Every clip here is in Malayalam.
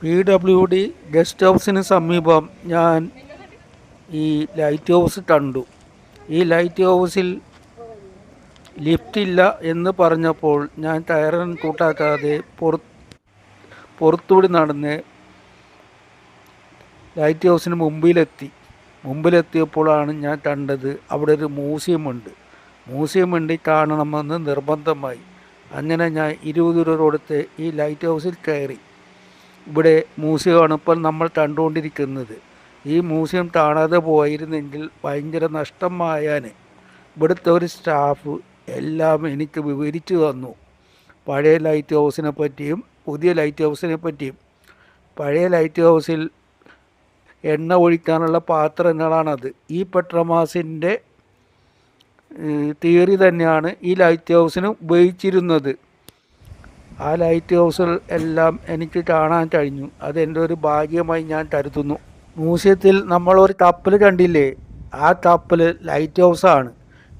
പി ഡബ്ല്യു ഡി ഗസ്റ്റ് ഹൗസിന് സമീപം ഞാൻ ഈ ലൈറ്റ് ഹൗസ് കണ്ടു. ഈ ലൈറ്റ് ഹൗസിൽ ലിഫ്റ്റ് ഇല്ല എന്ന് പറഞ്ഞപ്പോൾ ഞാൻ ടയറൻ കൂട്ടാക്കാതെ പുറ പുറത്തൂടി നടന്ന് ലൈറ്റ് ഹൗസിന് മുമ്പിലെത്തി. മുമ്പിലെത്തിയപ്പോഴാണ് ഞാൻ കണ്ടത് അവിടെ ഒരു മ്യൂസിയമുണ്ട്. മ്യൂസിയം വേണ്ടി കാണണമെന്ന് നിർബന്ധമായി. അങ്ങനെ ഞാൻ ഇരുപത് രൂപ കൊടുത്ത് ഈ ലൈറ്റ് ഹൗസിൽ കയറി. ഇവിടെ മ്യൂസിയമാണ് ഇപ്പോൾ നമ്മൾ കണ്ടുകൊണ്ടിരിക്കുന്നത്. ഈ മ്യൂസിയം കാണാതെ പോയിരുന്നെങ്കിൽ ഭയങ്കര നഷ്ടമായാൻ ഇവിടുത്തെ ഒരു സ്റ്റാഫ് എല്ലാം എനിക്ക് വിവരിച്ചു തന്നു. പഴയ ലൈറ്റ് ഹൗസിനെ പറ്റിയും പുതിയ ലൈറ്റ് ഹൗസിനെ പറ്റിയും. പഴയ ലൈറ്റ് ഹൗസിൽ എണ്ണ ഒഴിക്കാനുള്ള പാത്രങ്ങളാണത്. ഈ പെട്രമാസിന്റെ തിയറി തന്നെയാണ് ഈ ലൈറ്റ് ഹൗസിന് ഉപയോഗിച്ചിരുന്നത്. ആ ലൈറ്റ് ഹൗസുകൾ എല്ലാം എനിക്ക് കാണാൻ കഴിഞ്ഞു. അതെന്റെ ഒരു ഭാഗ്യമായി ഞാൻ കരുതുന്നു. മ്യൂസിയത്തിൽ ഒരു കപ്പൽ കണ്ടില്ലേ? ആ കപ്പൽ ലൈറ്റ് ഹൗസാണ്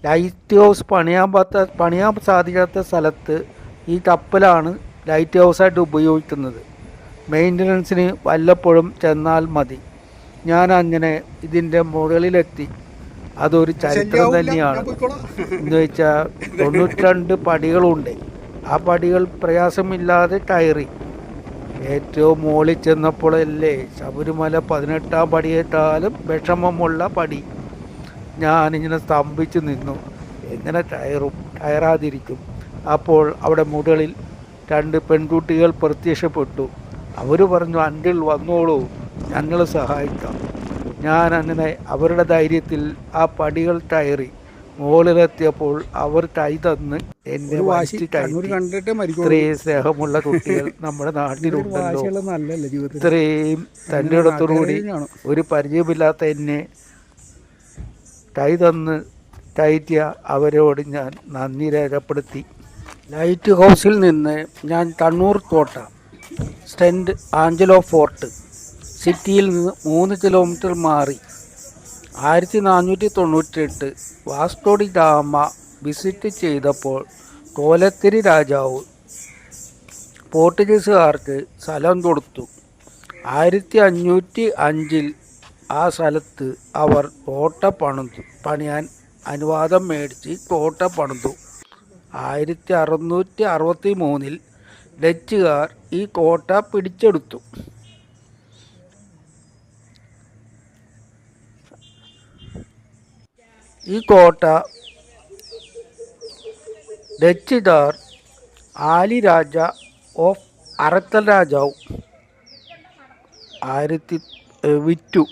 ലൈറ്റ് ഹൗസ് പണിയാൻ പറ്റാത്ത പണിയാൻ സാധിക്കാത്ത സ്ഥലത്ത് ഈ കപ്പലാണ് ലൈറ്റ് ഹൗസായിട്ട് ഉപയോഗിക്കുന്നത്. മെയിന്റനൻസിന് വല്ലപ്പോഴും ചെന്നാൽ മതി. ഞാൻ അങ്ങനെ ഇതിന്റെ മുകളിലെത്തി. അതൊരു ചരിത്രം തന്നെയാണ്. എന്ന് വെച്ചാൽ തൊണ്ണൂറ്റി രണ്ട് പടികളുണ്ട്. ആ പടികൾ പ്രയാസമില്ലാതെ കയറി. ഏറ്റവും മുകളിൽ ചെന്നപ്പോഴല്ലേ ശബരിമല പതിനെട്ടാം പടിയേറ്റാലും വിഷമമുള്ള പടി. ഞാനിങ്ങനെ സ്തംഭിച്ച് നിന്നു. എങ്ങനെ കയറും? കയറാതിരിക്കും. അപ്പോൾ അവിടെ മുകളിൽ രണ്ട് പെൺകുട്ടികൾ പ്രത്യക്ഷപ്പെട്ടു. അവർ പറഞ്ഞു അണ്ടിൽ വന്നോളൂ. ഞങ്ങൾ സഹായിക്കാം. ഞാൻ അങ്ങനെ അവരുടെ ധൈര്യത്തിൽ ആ പടികൾ കയറി. മുകളിലെത്തിയപ്പോൾ അവർ കൈ തന്ന് എന്നെ വാശി കണ്ടിട്ട് ഇത്രയും സ്നേഹമുള്ള കുട്ടികൾ നമ്മുടെ നാട്ടിലുണ്ടല്ലോ. ഇത്രയും തന്റെ ഇടത്തോടുകൂടി ഒരു പരിചയമില്ലാത്ത എന്നെ കൈ തന്ന് കയറ്റിയ അവരോട് ഞാൻ നന്ദി രേഖപ്പെടുത്തി. ലൈറ്റ് ഹൗസിൽ നിന്ന് ഞാൻ കണ്ണൂർ കോട്ട സെന്റ് ആഞ്ചലോ ഫോർട്ട് സിറ്റിയിൽ നിന്ന് മൂന്ന് കിലോമീറ്റർ മാറി ആയിരത്തി നാനൂറ്റി തൊണ്ണൂറ്റിയെട്ട് വാസ്കോഡി ഗാമ വിസിറ്റ് ചെയ്തപ്പോൾ കോലത്തിരി രാജാവ് പോർട്ടുഗീസുകാർക്ക് സ്ഥലം കൊടുത്തു. ആയിരത്തി അഞ്ഞൂറ്റി അഞ്ചിൽ ആ സ്ഥലത്ത് അവർ കോട്ട പണിതു പണിയാൻ അനുവാദം മേടിച്ച് കോട്ട പണിതു. ആയിരത്തി അറുന്നൂറ്റി അറുപത്തി മൂന്നിൽ ഡച്ചുകാർ ഈ കോട്ട പിടിച്ചെടുത്തു. ഈ കോട്ട ഡച്ചുകാർ ആലി രാജ ഓഫ് അറക്കൽ രാജാവ് ആയിരത്തി വിറ്റു.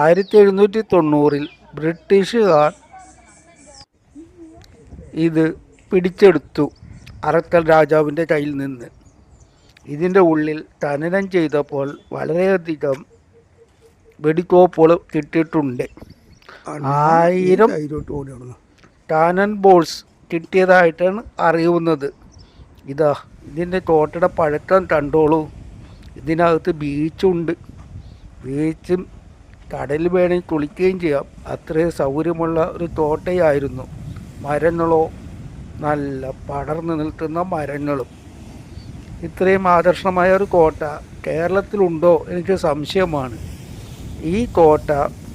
ആയിരത്തി എഴുന്നൂറ്റി തൊണ്ണൂറിൽ ബ്രിട്ടീഷുകാർ ഇത് പിടിച്ചെടുത്തു അറക്കൽ രാജാവിന്റെ കയ്യിൽ നിന്ന്. ഇതിന്റെ ഉള്ളിൽ തനനം ചെയ്തപ്പോൾ വളരെയധികം വെടിക്കോപ്പുകൾ കിട്ടിയിട്ടുണ്ട്. ആയിരം ടാനൻ ബോൾസ് കിട്ടിയതായിട്ടാണ് അറിയുന്നത്. ഇതാ ഇതിന്റെ തോട്ടയുടെ പഴക്കം കണ്ടോളൂ. ഇതിനകത്ത് ബീച്ചുണ്ട് ബീച്ചും കടലിൽ വേണമെങ്കിൽ കുളിക്കുകയും ചെയ്യാം. അത്രയും സൗകര്യമുള്ള ഒരു തോട്ടയായിരുന്നു. മരങ്ങളോ നല്ല പടർന്നു നിൽക്കുന്ന മരങ്ങളും. ഇത്രയും ആകർഷണമായ ഒരു കോട്ട കേരളത്തിലുണ്ടോ എനിക്ക് സംശയമാണ്. ഈ കോട്ട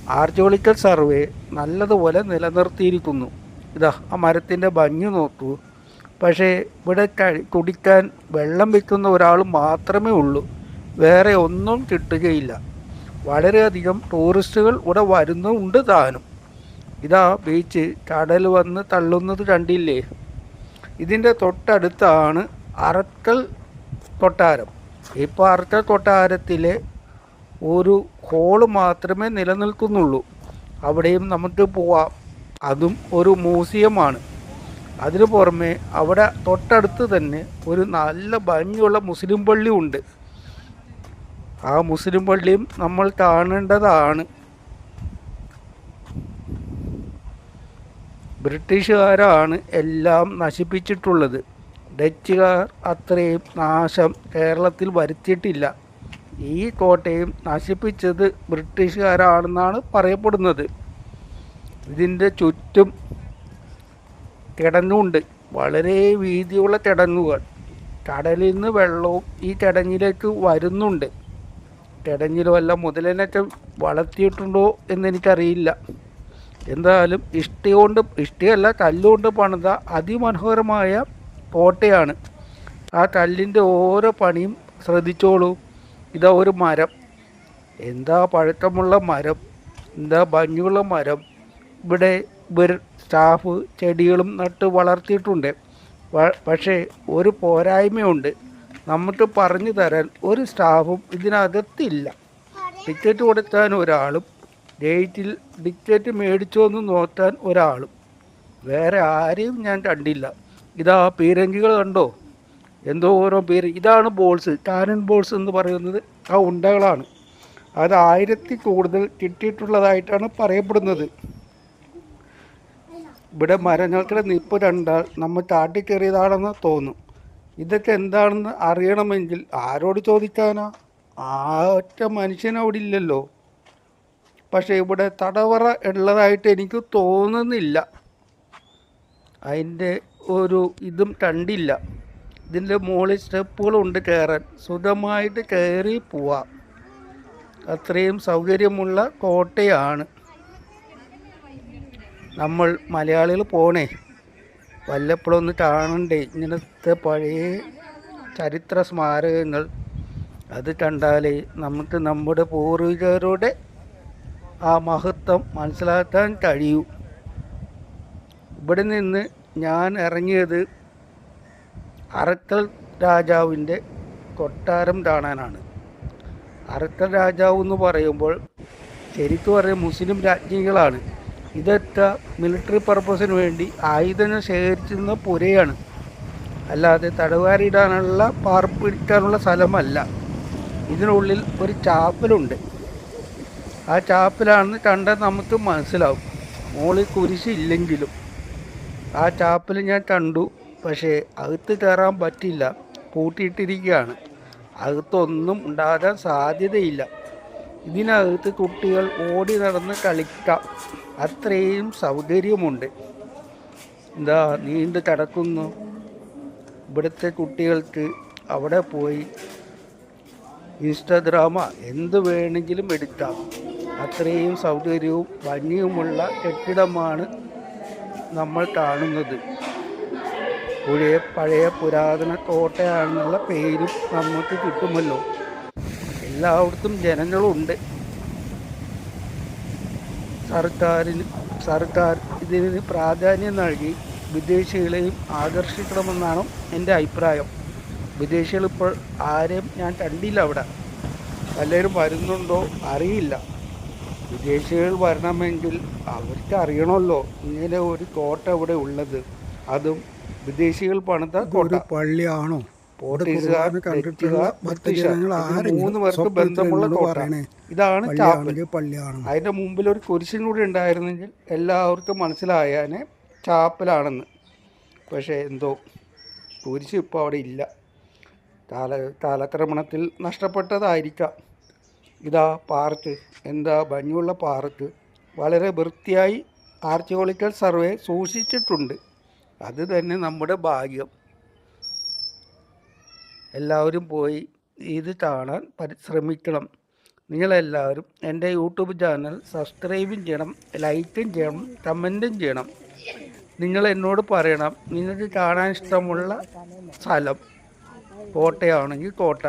ആർക്കിയോളജിക്കൽ സർവേ നല്ലതുപോലെ നിലനിർത്തിയിരിക്കുന്നു. ഇതാ ആ മരത്തിന്റെ ഭംഗി നോക്കൂ. പക്ഷേ ഇവിടെ കുടിക്കാൻ വെള്ളം വയ്ക്കുന്ന ഒരാൾ മാത്രമേ ഉള്ളൂ. വേറെ ഒന്നും കിട്ടുകയില്ല. വളരെയധികം ടൂറിസ്റ്റുകൾ ഇവിടെ വരുന്നുണ്ട് താനും. ഇതാ ബീച്ച് കടൽ വന്ന് തള്ളുന്നത് കണ്ടില്ലേ? ഇതിന്റെ തൊട്ടടുത്താണ് അറക്കൽ കൊട്ടാരം. ഇപ്പോൾ അറക്കൽ കൊട്ടാരത്തിലെ ഒരു ഹോൾ മാത്രമേ നിലനിൽക്കുന്നുള്ളൂ. അവിടെയും നമുക്ക് പോവാം. അതും ഒരു മ്യൂസിയമാണ്. അതിനു പുറമെ അവിടെ തൊട്ടടുത്ത് തന്നെ ഒരു നല്ല ഭംഗിയുള്ള മുസ്ലിം പള്ളി ഉണ്ട്. ആ മുസ്ലിം പള്ളിയും നമ്മൾ കാണേണ്ടതാണ്. ബ്രിട്ടീഷുകാരാണ് എല്ലാം നശിപ്പിച്ചിട്ടുള്ളത്. ഡച്ചുകാർ അത്രയും നാശം കേരളത്തിൽ വരുത്തിയിട്ടില്ല. ഈ കോട്ടയും നശിപ്പിച്ചത് ബ്രിട്ടീഷുകാരാണെന്നാണ് പറയപ്പെടുന്നത്. ഇതിന്റെ ചുറ്റും കിടങ്ങുണ്ട്. വളരെ വീതിയുള്ള കിടങ്ങുകൾ. കടലിൽ നിന്ന് വെള്ളവും ഈ കിടങ്ങിലേക്ക് വരുന്നുണ്ട്. കിടങ്ങിലും അല്ല മുതലിനൊക്കെ വളർത്തിയിട്ടുണ്ടോ എന്നെനിക്കറിയില്ല. എന്തായാലും ഇഷ്ടി കൊണ്ട് ഇഷ്ടിയല്ല കല്ലുകൊണ്ട് പണിത അതിമനോഹരമായ കോട്ടയാണ്. ആ കല്ലിന്റെ ഓരോ പണിയും ശ്രദ്ധിച്ചോളൂ. ഇതാ ഒരു മരം. എന്താ പഴക്കമുള്ള മരം? എന്താ ഭംഗിയുള്ള മരം? ഇവിടെ ഇവർ സ്റ്റാഫ് ചെടികളും നട്ട് വളർത്തിയിട്ടുണ്ട്. പക്ഷേ ഒരു പോരായ്മയുണ്ട്. നമുക്ക് പറഞ്ഞു തരാൻ ഒരു സ്റ്റാഫും ഇതിനകത്തില്ല. ടിക്കറ്റ് കൊടുക്കാൻ ഒരാളും ഡേറ്റിൽ ടിക്കറ്റ് മേടിച്ചോ എന്ന് നോക്കാൻ ഒരാളും. വേറെ ആരെയും ഞാൻ കണ്ടില്ല. ഇതാ പീരങ്കികൾ കണ്ടോ? എന്തോ ഓരോ പേര്. ഇതാണ് ബോൾസ്. കാനൻ ബോൾസ് എന്ന് പറയുന്നത് ആ ഉണ്ടകളാണ്. അത് ആയിരത്തി കൂടുതൽ കിട്ടിയിട്ടുള്ളതായിട്ടാണ് പറയപ്പെടുന്നത്. ഇവിടെ മരങ്ങൾക്കിടെ നിപ്പ് രണ്ടാൾ നമ്മൾ ചാട്ടിക്കേറിയതാണെന്ന് തോന്നും. ഇതൊക്കെ എന്താണെന്ന് അറിയണമെങ്കിൽ ആരോട് ചോദിക്കാനാ? ആ ഒറ്റ മനുഷ്യൻ അവിടെ ഇല്ലല്ലോ. പക്ഷേ ഇവിടെ തടവറ ഉള്ളതായിട്ട് എനിക്ക് തോന്നുന്നില്ല. അതിന്റെ ഒരു ഇതും കണ്ടില്ല. ഇതിന്റെ മുകളിൽ സ്റ്റെപ്പുകളുണ്ട് കയറാൻ. സുഖമായിട്ട് കയറി പോവാം. അത്രയും സൗകര്യമുള്ള കോട്ടയാണ്. നമ്മൾ മലയാളികൾ പോണേ. വല്ലപ്പോഴും ഒന്ന് കാണണ്ടേ? ഇങ്ങനത്തെ പഴയ ചരിത്ര സ്മാരകങ്ങൾ. അത് കണ്ടാലേ നമുക്ക് നമ്മുടെ പൂർവികരുടെ ആ മഹത്വം മനസ്സിലാക്കാൻ കഴിയൂ. ഇവിടെ നിന്ന് ഞാൻ ഇറങ്ങിയത് അറക്കൽ രാജാവിന്റെ കൊട്ടാരം കാണാനാണ്. അറക്കൽ രാജാവ് എന്ന് പറയുമ്പോൾ ശരിക്കും പറയും മുസ്ലിം രാജ്ഞികളാണ്. ഇതൊക്കെ മിലിറ്ററി പർപ്പസിന് വേണ്ടി ആയുധങ്ങൾ ശേഖരിച്ചിരുന്ന പുരയാണ്. അല്ലാതെ തടവുകാരിടാനുള്ള പാർപ്പിടിക്കാനുള്ള സ്ഥലമല്ല. ഇതിനുള്ളിൽ ഒരു ചാപ്പലുണ്ട്. ആ ചാപ്പലാണെന്ന് കണ്ടാൽ നമുക്ക് മനസ്സിലാവും. മോളിൽ കുരിശില്ലെങ്കിലും ആ ചാപ്പൽ ഞാൻ കണ്ടു. പക്ഷേ അകത്ത് കയറാൻ പറ്റില്ല. പൂട്ടിയിട്ടിരിക്കുകയാണ്. അകത്തൊന്നും ഉണ്ടാകാൻ സാധ്യതയില്ല. ഇതിനകത്ത് കുട്ടികൾ ഓടി നടന്ന് കളിക്കാം. അത്രയും സൗകര്യമുണ്ട്. എന്താ നീണ്ട് കിടക്കുന്നു? ഇവിടുത്തെ കുട്ടികൾക്ക് അവിടെ പോയി ഇൻസ്റ്റഗ്രാമ എന്ത് വേണമെങ്കിലും എടുക്കാം. അത്രയും സൗകര്യവും ഭംഗിയുമുള്ള കെട്ടിടമാണ് നമ്മൾ കാണുന്നത്. പഴയ പഴയ പുരാതന കോട്ടയാണെന്നുള്ള പേരും നമുക്ക് കിട്ടുമല്ലോ. എല്ലായിടത്തും ജനങ്ങളുണ്ട്. സർക്കാരിന് സർക്കാർ ഇതിന് പ്രാധാന്യം നൽകി വിദേശികളെയും ആകർഷിക്കണമെന്നാണ് എന്റെ അഭിപ്രായം. വിദേശികൾ ഇപ്പോൾ ആരെയും ഞാൻ കണ്ടില്ല അവിടെ. പലരും വരുന്നുണ്ടോ അറിയില്ല. വിദേശികൾ വരണമെങ്കിൽ അവർക്ക് അറിയണമല്ലോ. ഇങ്ങനെ ഒരു കോട്ട ഇവിടെ ഉള്ളത്. അതും വിദേശികൾ പണിത കോട്ട. പള്ളിയാണോ? മൂന്ന് പേർക്ക് ബന്ധമുള്ള കോട്ട. ഇതാണ് ചാപ്പൽ. പള്ളിയാണ് അതിന്റെ മുമ്പിൽ ഒരു കുരിശും കൂടി ഉണ്ടായിരുന്നെങ്കിൽ എല്ലാവർക്കും മനസ്സിലായാനെ ചാപ്പലാണെന്ന്. പക്ഷെ എന്തോ കുരിശ് ഇപ്പോൾ അവിടെ ഇല്ല. കാല കാലക്രമണത്തിൽ നഷ്ടപ്പെട്ടതായിരിക്കാം. ഇതാ പാർക്ക് എന്താ ഭംഗിയുള്ള പാർക്ക് വളരെ വൃത്തിയായി ആർക്കിയോളജിക്കൽ സർവേ സൂക്ഷിച്ചിട്ടുണ്ട്. അത് തന്നെ നമ്മുടെ ഭാഗ്യം. എല്ലാവരും പോയി ഇത് കാണാൻ പരിശ്രമിക്കണം. നിങ്ങളെല്ലാവരും എന്റെ യൂട്യൂബ് ചാനൽ സബ്സ്ക്രൈബും ചെയ്യണം ലൈക്കും ചെയ്യണം കമന്റും ചെയ്യണം. നിങ്ങൾ എന്നോട് പറയണം നിങ്ങൾക്ക് കാണാൻ ഇഷ്ടമുള്ള സ്ഥലം കോട്ടയാണെങ്കിൽ കോട്ട.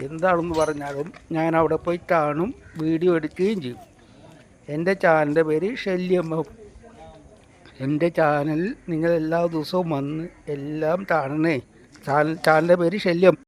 എന്താണെന്ന് പറഞ്ഞാലും ഞാൻ അവിടെ പോയി കാണും വീഡിയോ എടുക്കുകയും ചെയ്യും. എന്റെ ചാനലിന്റെ പേര് ശല്യമം എന്റെ ചാനൽ നിങ്ങൾ എല്ലാ ദിവസവും വന്ന് എല്ലാം കാണണേ. ചാനൽ ചാനലിന്റെ പേര് ശല്യം.